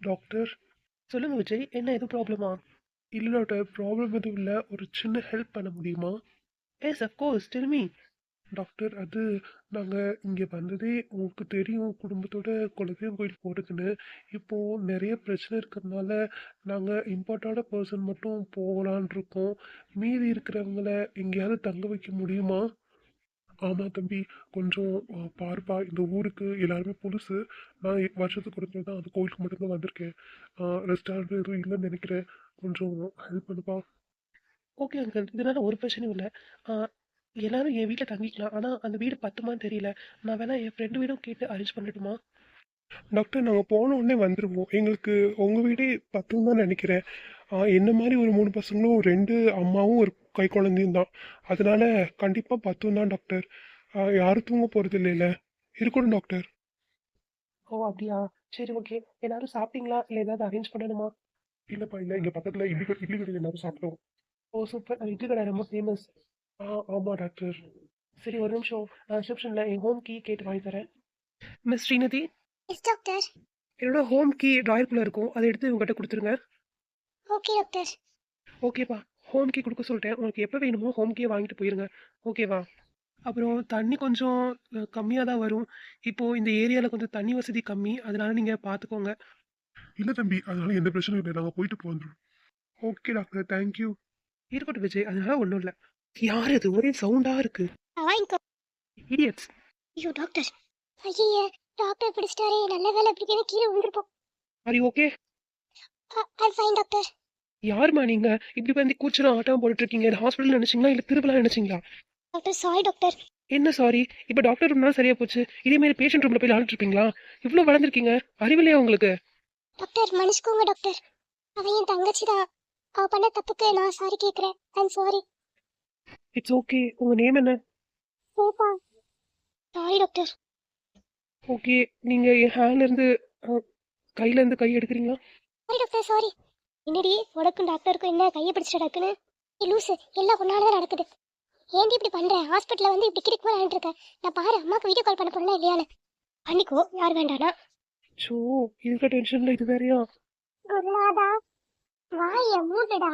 Doctor. சொல்லுங்க விஜய் என்ன எதுவும் ப்ராப்ளமா? இல்லை டாக்டர் ப்ராப்ளம் எதுவும் இல்லை. ஒரு சின்ன ஹெல்ப் பண்ண முடியுமா? Yes of course tell me doctor அது நாங்கள் இங்கே வந்ததே உங்களுக்கு தெரியும். குடும்பத்தோட குலதெய்வம் கோயில் போகிறதுன்னு இப்போது நிறைய பிரச்சனை இருக்கிறதுனால நாங்கள் இம்பார்ட்டான பர்சன் மட்டும் போகலான் இருக்கோம். மீதி இருக்கிறவங்கள எங்கேயாவது தங்க வைக்க முடியுமா? ஆமாம் தம்பி. கொஞ்சம் பாருப்பா. இந்த ஊருக்கு எல்லாருமே புதுசு. நான் வருஷத்துக்கு ஒரு தான் அந்த கோயிலுக்கு மட்டும்தான் வந்திருக்கேன். ரெஸ்டாரண்ட் எதுவும் இல்லைன்னு நினைக்கிறேன். கொஞ்சம் ஹெல்ப் பண்ணுப்பா. ஓகே அங்கிள் இதனால ஒரு பிரச்சனையும் இல்லை. எல்லாரும் என் வீட்டில் தங்கிக்கலாம். ஆனால் அந்த வீடு பத்துமான்னு தெரியல. நான் வேணா என் ஃப்ரெண்டு வீடும் கேட்டு அரேஞ்ச் பண்ணட்டுமா? டாக்டர் நாங்கள் போன உடனே வந்துடுவோம் எங்களுக்கு உங்கள் வீடே பத்தும் தான் நினைக்கிறேன். என்ன மாதிரி ஒரு மூணு பசங்களும் ரெண்டு அம்மாவும் ஒரு கை குழந்தையும் தான். அதனால கண்டிப்பாக பத்தும் தான் டாக்டர் யாரும் தூங்க போகிறது இல்லைல்ல இருக்கணும் டாக்டர் ஓ அப்படியா? சரி ஓகே எல்லாரும் சாப்பிட்டீங்களா? இல்லை ஏதாவது அரேஞ்ச் பண்ணணுமா? இல்லைப்பா இல்லை. இங்கே பக்கத்தில் இட்லி கடை- இட்லி கடையில் எல்லாரும் சாப்பிட்டோம். ஓ சூப்பர் இட்லி கடை ரொம்ப ஃபேமஸ் ஆ ஆமாம் டாக்டர் சரி ஒரு நிமிஷம். நான் ரிசப்ஷனில் என் ஹோம் கீ கேட்டு வாங்கி தரேன். மிஸ் ஸ்ரீநிதி? டாக்டர் என்னோட ஹோம் கீ ட்ராயருக்குள்ளே இருக்கும். அதை எடுத்து உங்ககிட்ட கொடுத்துருங்க. ஓகே டாக்டர் ஓகேப்பா ஹோம் கீ கொடுக்க சொல்லிட்டேன். உங்களுக்கு எப்போ வேணுமோ ஹோம் கீயை வாங்கிட்டு போயிருங்க. ஓகேவா அப்புறம் தண்ணி கொஞ்சம் கம்மியாக தான் வரும். இப்போது இந்த ஏரியாவில் கொஞ்சம் தண்ணி வசதி கம்மி. அதனால நீங்கள் பார்த்துக்கோங்க இல்லை தம்பி அதனால எந்த பிரச்சனையும் இல்லை. நாங்கள் போயிட்டு போந்துடும் ஓகே டாக்டர் தேங்க்யூ இருக்கட்டும் விஜய். அதனால ஒன்றும் இல்லை. யார் இது ஒரே சவுண்டாக இருக்கு. இடியட்ஸ் ஐயோ டாக்டர் ஐயே டாக்டர் பிடிச்சிட்டாரே. நல்ல வேலை பிடிக்கவே கீழே விழுந்திருப்போம். சரி ஓகே ஐ ஃபைன் டாக்டர் யாரும்மா நீங்கள் இப்படி வந்து கூச்சலும் ஆட்டம் போட்டுட்டு இருக்கீங்க இது ஹாஸ்பிட்டல் நினச்சிங்களா? இல்லை திருவிழா நினச்சிங்களா? Doctor sorry doctor. என்ன சாரி இப்போ டாக்டர் ரூம்னா சரியா போச்சு. இதே மாதிரி பேஷண்ட் ரூமில் போய் விளாண்டுட்டு இருப்பீங்களா இவ்வளோ வளர்ந்துருக்கீங்க. அறிவில்லையா உங்களுக்கு? டாக்டர் மன்னிச்சுக்கோங்க டாக்டர். அவ என் தங்கச்சி தான் அவ பண்ண தப்புக்கு நான் சாரி கேட்குறேன் ஐம் சாரி இட்ஸ் ஓகே உங்கள் நேம் என்ன? சேப்பா சாரி டாக்டர். ஓகே நீங்கள் என் ஹேண்ட்லேருந்து கையிலேருந்து கை எடுக்கிறீங்களா? சாரி டாக்டர் சாரி என்னடி உனக்கும் டாக்டருக்கும் என்ன கையை பிடிச்சிட்ட டாக்குன்னு ஏய், லூசு எல்லாம் ஒன்னால தான் நடக்குது. ஏன்டி இப்படி பண்ற? ஹாஸ்பிட்டல்ல வந்து இப்படி கிரிக்கு விளையாண்டு இருக்க நான் பாரு அம்மாக்கு வீடியோ கால் பண்ண போறேன்னா இல்லையான்னு. பண்ணிக்கோ யார் வேண்டானா? ஸோ இருக்க டென்ஷனில் இது வேறையா? குருநாதா வாய மூடுடா.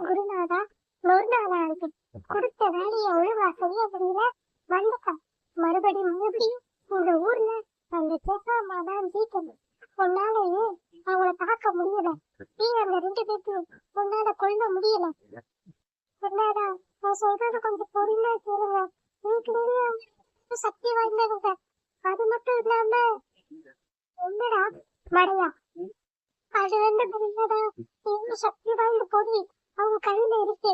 குருநாதா குருநாதா இருக்கு கொடுத்த வேலையை ஒழுங்கா செய்ய முடியல வந்துட்டா மறுபடி மறுபடியும் இந்த ஊர்ல அந்த சேசாமா தான் ஜீக்கணும் உன்னாலேயே அவங்கள தாக்க முடியல? நீ அந்த ரெண்டு பேர்த்தையும் உன்னால கொல்ல முடியல. குருநாதா நான் சொல்றது கொஞ்சம் பொறுமையா கேளுங்க. வீட்லயே சக்தி வாய்ந்தவங்க. அது மட்டும் இல்லாம என்னடா மடையா? அது வந்து பெரியடா என்ன சக்தி வாய்ந்த பொடி அவங்க கையில இருக்கு.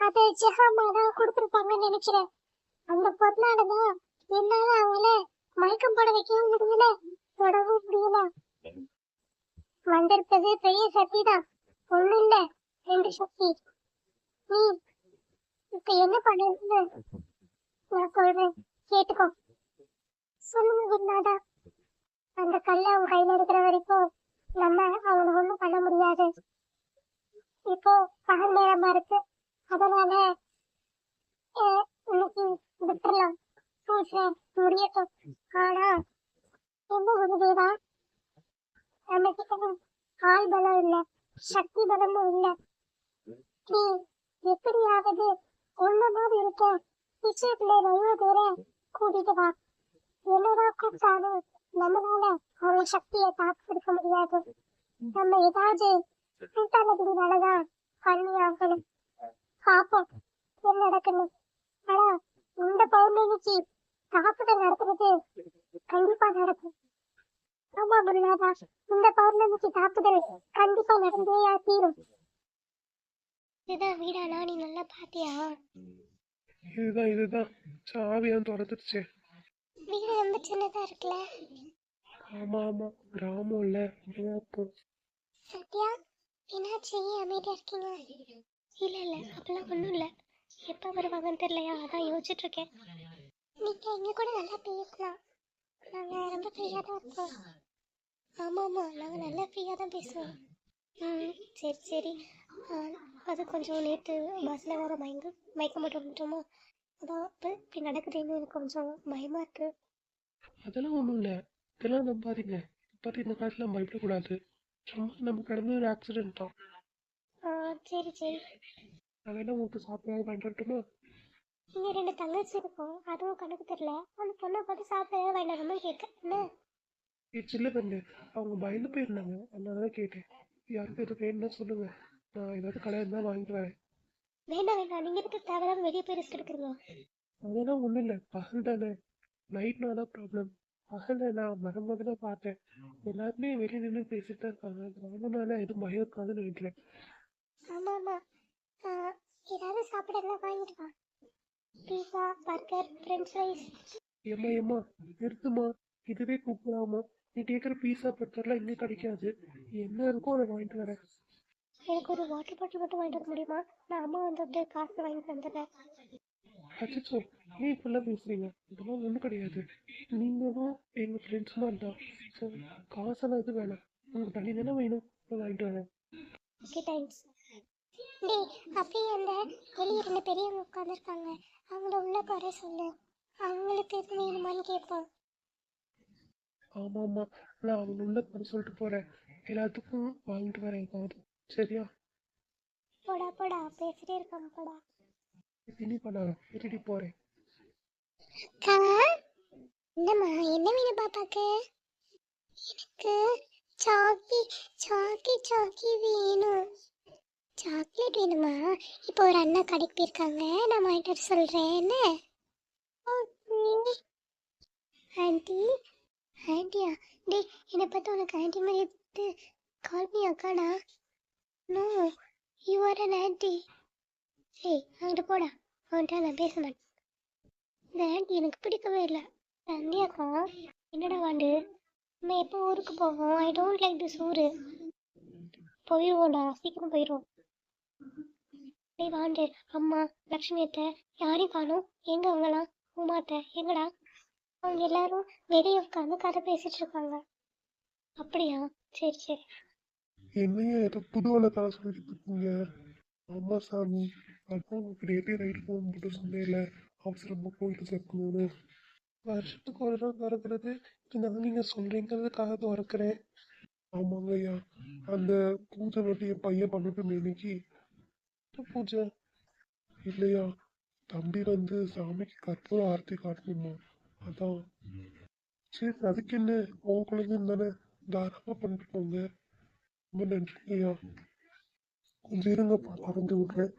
அதை ஜெஹாமா தான் கொடுத்துருப்பாங்கன்னு நினைக்கிறேன். அந்த பொருளாலதான் என்னால அவங்கள மயக்கம் போட வைக்கவும் முடியல தொடவும் முடியல. வந்திருப்பது பெரிய சக்தி தான் ஒண்ணு இல்ல ரெண்டு சக்தி. நீ இப்ப என்ன பண்ணுன்னு நான் சொல்றேன். கேட்டுக்கோ. சொல்லுங்க குருநாதா. அந்த கல்ல அவன் கையில இருக்கிற வரைக்கும் நம்ம அவனை ஒண்ணும் பண்ண முடியாது. இப்போ பகல் நேரமா இருக்கு. அதனால இன்னைக்கு விட்டுலாம் பூஜை முடியட்டும். ஆனா என்ன குருதேவா நம்ம கிட்ட ஆள் பலம் இல்ல சக்தி பலமும் இல்ல. நீ எப்படியாவது ஒண்ணு இருக்க பிச்சை பிள்ளைய பேரை கூட்டிட்டு வா. என்னதான் கூப்பிட்டாலும் நம்மளால அவங்க சக்தியை தாக்கு கொடுக்க முடியாது. நம்ம ஏதாவது கூட்டாளர்களாலதான் பண்ணி ஆகணும் பாப்போம் என்ன நடக்குன்னு. ஆனா இந்த பௌர்ணமிக்கு தாக்குதல் நடத்துறது கண்டிப்பா நடக்கும். ஆமா குருநாதா இந்த பௌர்ணமிக்கு தாக்குதல். கண்டிப்பா நடந்தே தீரும். இதுதான் வீடானா நீ நல்லா பாத்தியா? இதுதான் இதுதான் சாவியான் திறந்துருச்சே. வீடு ரொம்ப சின்னதா இருக்குல்ல? ஆமாம் ஆமாம் கிராமம் இல்லை. இருக்கும் சத்யா என்னாச்சு? அமைதியா இருக்கீங்க இல்ல இல்ல. அப்பெல்லாம் ஒண்ணும் இல்ல. எப்ப வருவாங்கன்னு தெரியலையா? அதான் யோசிச்சுட்டு இருக்கேன். நீங்க எங்க கூட நல்லா பேசலாம். நாங்க ரொம்ப ஃப்ரீயா தான் இருப்போம் ஆமா ஆமா நாங்க நல்லா ஃப்ரீயா தான் பேசுவோம். ம் சரி சரி. அது கொஞ்சம் நேற்று பஸ்ஸில் வர மயங்க மயக்கம் மட்டும் வந்துட்டோமா அதான் இப்போ இப்படி நடக்குதுன்னு எனக்கு கொஞ்சம் பயமா இருக்கு. அதெல்லாம் ஒன்றும் இல்லை. இதெல்லாம் நம்பாதீங்க பார்த்து இந்த காலத்தில் பயப்படக்கூடாது. சும்மா நமக்கு நடந்த ஒரு ஆக்சிடென்ட் தான். சரி சரி. வேணா உங்களுக்கு சாப்பிட வேண்டாட்டுமா இங்க ரெண்டு தங்கச்சி இருக்கும். அதுவும் கணக்கு தெரியல. அந்த பொண்ணை பார்த்து சாப்பிட வேண்டாம் கேட்க என்ன? ஏ சில்ல பண்ணு. அவங்க பயந்து போயிருந்தாங்க. அதனால தான் கேட்டேன். யாருக்கு எதுவும் வேணும்னா சொல்லுங்க. நான் ஏதாவது கடையில் தான் வாங்கிட்டு வரேன். வேண்டாம் வேண்டாம். நீங்க எதுக்கு தேவையில்லாம வெளியே போய் ரெஸ்ட் எடுக்கிறீங்க? அதெல்லாம் ஒன்றும் இல்லை. பகல் தானே. நைட்னா தான் ப்ராப்ளம் பகலில் நான் வரும்போது தான் பார்த்தேன். எல்லாருமே வெளியே நின்று பேசிட்டு தான் இருக்காங்க. கிராமனால எதுவும் பயம் இருக்காதுன்னு நினைக்கிறேன். ஆமா ஆமா. ஆ, ஏதாவது சாப்பிட எல்லாம் வாங்கிட்டு வா. பீஸா பர்கர் ஃப்ரெஞ்ச் ஃப்ரைஸ் ஏம்மா ஏம்மா நிறுத்துமா இதுவே கூப்பிடாமா. நீ கேட்குற பீஸா பர்கர்லாம் இங்கே கிடைக்காது. என்ன இருக்கோ அதை வாங்கிட்டு வரேன். எனக்கு ஒரு வாட்டர் பாட்டில் மட்டும் வாங்கிட்டு வர முடியுமா? நான் அம்மா வந்து அப்படியே காசு வாங்கி தந்துடுறேன் அச்சோ ஏன் இப்படிலாம் பேசுறீங்க? இதெல்லாம் ஒன்றும் கிடையாது. நீங்களும் எங்கள் ஃப்ரெண்ட்ஸ் மாதிரி தான் ஸோ காசெல்லாம் எதுவும் வேணாம். உங்களுக்கு தண்ணி தானே வேணும்? நான் வாங்கிட்டு வரேன். ஓகே தேங்க்ஸ் டேய் அப்படியே அந்த வெளியே ரெண்டு பெரியவங்க உட்காந்துருக்காங்க அவங்கள உள்ள குறை சொல்லு. அவங்களுக்கு எது வேணுமான்னு கேட்போம். ஆமாம் ஆமாம் நான் அவங்க உள்ள போட சொல்லிட்டு போகிறேன் எல்லாத்துக்கும் வாங்கிட்டு வரேன் ஏதாவது சரியா? போடா போடா. பேசிட்டே இருக்காங்க போடா. இனி பண்ணாங்க திருடி போகிறேன் என்னம்மா என்ன வேணும் பாப்பாக்கு? எனக்கு சாக்கி சாக்கி சாக்கி வேணும். சாக்லேட் வேணுமா? இப்போ ஒரு அண்ணா கடைக்கு போயிருக்காங்க. நான் வாங்கிட்டு வர சொல்றேன். என்ன? ஆண்டி ஆண்டியா டேய் என்னை பார்த்து உனக்கு ஆண்டி மாதிரி எடுத்து call me அக்காடா. No you are an aunty ஏய் அங்கிட்டு போடா. அவன்கிட்ட நான் பேச மாட்டேன். இந்த ஆண்டி எனக்கு பிடிக்கவே இல்லை. அண்ணியாக்கா என்னடா வாண்டு? நம்ம எப்போ ஊருக்கு போவோம்? ஐ டோன்ட் லைக் திஸ் ஊரு. போயிடுவோம்டா சீக்கிரம் போயிடுவோம் டேய் வாண்டு. அம்மா லக்ஷ்மி அத்தை யாரையும் காணோம். எங்கே அவங்களாம் உமா அத்தை எங்கடா? அவங்க எல்லாரும் வெளியே உட்காந்து கதை பேசிட்டு இருக்காங்க அப்படியா? சரி சரி. என்னைய ஏதோ புது வழக்கான சொல்லிட்டு இருக்கீங்க? ஆமா சாமி. அதான் உங்களுக்கு டெய்லி ரைடு போகும்போது சொன்னேன்ல. அவசரமா போயிட்டு சேர்க்கணும்னு வருஷத்துக்கு ஒரு நாள் திறக்கிறது. இருந்தாலும் நீங்கள் சொல்கிறீங்கிறதுக்காக திறக்கிறேன். ஆமாங்க ஐயா. அந்த பூஜை வந்து என் பையன் பண்ணட்டும் இன்னைக்கு. பூஜை? இல்லையா. தம்பி வந்து சாமிக்கு கற்பூர ஆர்த்தி காட்டணுமா? அதான். சரி அதுக்கு என்ன? உன் குழந்தைன்னு தானே தாராளமா பண்ணிட்டு போங்க. ரொம்ப நன்றி ஐயா கொஞ்சம் இருங்கப்பா திறந்து விட்றேன்.